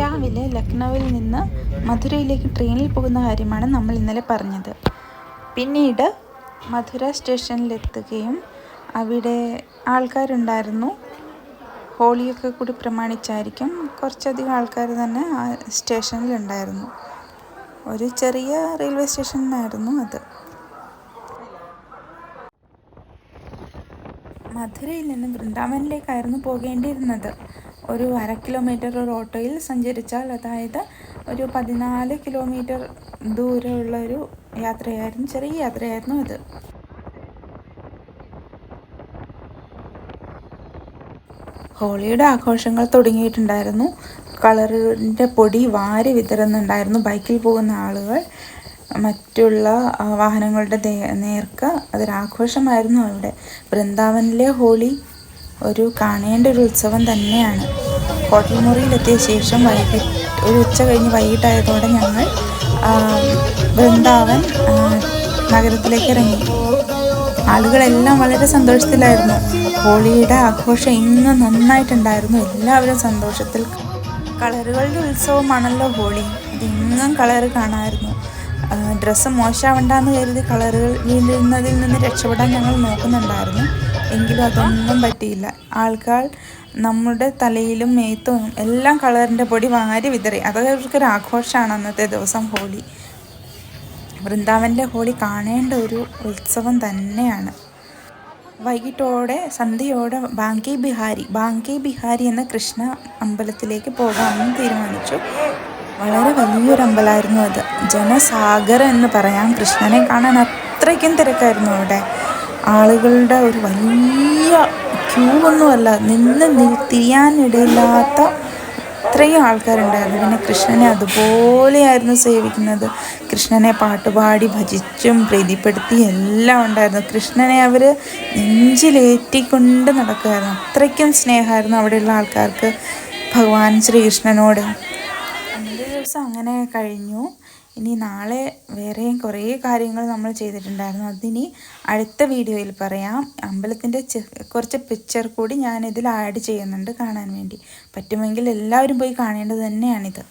രാവിലെ ലക്നൌവിൽ നിന്ന് മധുരയിലേക്ക് ട്രെയിനിൽ പോകുന്ന കാര്യമാണ് നമ്മൾ ഇന്നലെ പറഞ്ഞത്. പിന്നീട് മധുര സ്റ്റേഷനിലെത്തുകയും അവിടെ ആൾക്കാരുണ്ടായിരുന്നു. ഹോളിയൊക്കെ കൂടി പ്രമാണിച്ചായിരിക്കും കുറച്ചധികം ആൾക്കാർ തന്നെ ആ സ്റ്റേഷനിലുണ്ടായിരുന്നു. ഒരു ചെറിയ റെയിൽവേ സ്റ്റേഷനായിരുന്നു അത്. മധുരയിൽ നിന്ന് വൃന്ദാവനിലേക്കായിരുന്നു പോകേണ്ടിയിരുന്നത്. ഒരു അര കിലോമീറ്റർ ഒരു ഓട്ടോയിൽ സഞ്ചരിച്ചാൽ അതായത് ഒരു പതിനാല് കിലോമീറ്റർ ദൂരമുള്ള ഒരു യാത്രയായിരുന്നു ചെറിയ യാത്രയായിരുന്നു അത്. ഹോളിയുടെ ആഘോഷങ്ങൾ തുടങ്ങിയിട്ടുണ്ടായിരുന്നു. കളറിന്റെ പൊടി വാരി വിതറുന്നുണ്ടായിരുന്നു ബൈക്കിൽ പോകുന്ന ആളുകൾ. മറ്റുള്ള വാഹനങ്ങളുടെ നേർക്ക് അതൊരാഘോഷമായിരുന്നു അവിടെ. വൃന്ദാവനിലെ ഹോളി ഒരു കാണേണ്ട ഒരു ഉത്സവം തന്നെയാണ്. ഹോട്ടൽ മുറിയിലെത്തിയ ശേഷം വൈകിട്ട് ഒരു ഉച്ച കഴിഞ്ഞ് വൈകിട്ടായതോടെ ഞങ്ങൾ വൃന്ദാവൻ നഗരത്തിലേക്ക് ഇറങ്ങി. ആളുകളെല്ലാം വളരെ സന്തോഷത്തിലായിരുന്നു. ഹോളിയുടെ ആഘോഷം ഇന്ന് നന്നായിട്ടുണ്ടായിരുന്നു. എല്ലാവരും സന്തോഷത്തിൽ കളറുകളുടെ ഉത്സവമാണല്ലോ ഹോളി. അത് കളറ് കാണാമായിരുന്നു. ഡ്രസ്സ് മോശമാവണ്ടെന്ന് കരുതി കളറുകൾ വീണ്ടുന്നതിൽ നിന്ന് രക്ഷപ്പെടാൻ ഞങ്ങൾ നോക്കുന്നുണ്ടായിരുന്നു. എങ്കിലും അതൊന്നും പറ്റിയില്ല. ആൾക്കാർ നമ്മുടെ തലയിലും മേത്തും എല്ലാം കളറിന്റെ പൊടി വാരി വിതറി. അത് അവർക്കൊരു ആഘോഷമാണ് അന്നത്തെ ദിവസം ഹോളി. വൃന്ദാവന്റെ ഹോളി കാണേണ്ട ഒരു ഉത്സവം തന്നെയാണ്. വൈകിട്ടോടെ സന്ധ്യയോടെ ബാങ്കി ബിഹാരി. ബാങ്കി ബിഹാരി എന്ന കൃഷ്ണ അമ്പലത്തിലേക്ക് പോകാമെന്ന് തീരുമാനിച്ചു. വളരെ വലിയൊരു അമ്പലമായിരുന്നു അത്. ജനസാഗരം എന്ന് പറയാം. കൃഷ്ണനെ കാണാൻ അത്രയ്ക്കും തിരക്കായിരുന്നു അവിടെ. ആളുകളുടെ ഒരു വലിയ ക്യൂ ഒന്നുമല്ല നിന്ന് നിൽ തിരിയാനിടയില്ലാത്ത അത്രയും ആൾക്കാരുണ്ടായിരുന്നു. പിന്നെ കൃഷ്ണനെ അതുപോലെയായിരുന്നു സേവിക്കുന്നത്. കൃഷ്ണനെ പാട്ടുപാടി ഭജിച്ചും പ്രീതിപ്പെടുത്തി എല്ലാം ഉണ്ടായിരുന്നു. കൃഷ്ണനെ അവർ നെഞ്ചിലേറ്റിക്കൊണ്ട് നടക്കുമായിരുന്നു അത്രയ്ക്കും സ്നേഹമായിരുന്നു അവിടെയുള്ള ആൾക്കാർക്ക്. ഭഗവാൻ ശ്രീകൃഷ്ണനോട് ദിവസം അങ്ങനെ കഴിഞ്ഞു. ഇനി നാളെ വേറെയും കുറേ കാര്യങ്ങൾ നമ്മൾ ചെയ്തിട്ടുണ്ടായിരുന്നു. അതിനി അടുത്ത വീഡിയോയിൽ പറയാം. അമ്പലത്തിന്റെ കുറച്ച് പിക്ചർ കൂടി ഞാൻ ഇതിൽ ആഡ് ചെയ്യുന്നുണ്ട് കാണാൻ വേണ്ടി. പറ്റുമെങ്കിൽ എല്ലാവരും പോയി കാണേണ്ടത് തന്നെയാണിത്.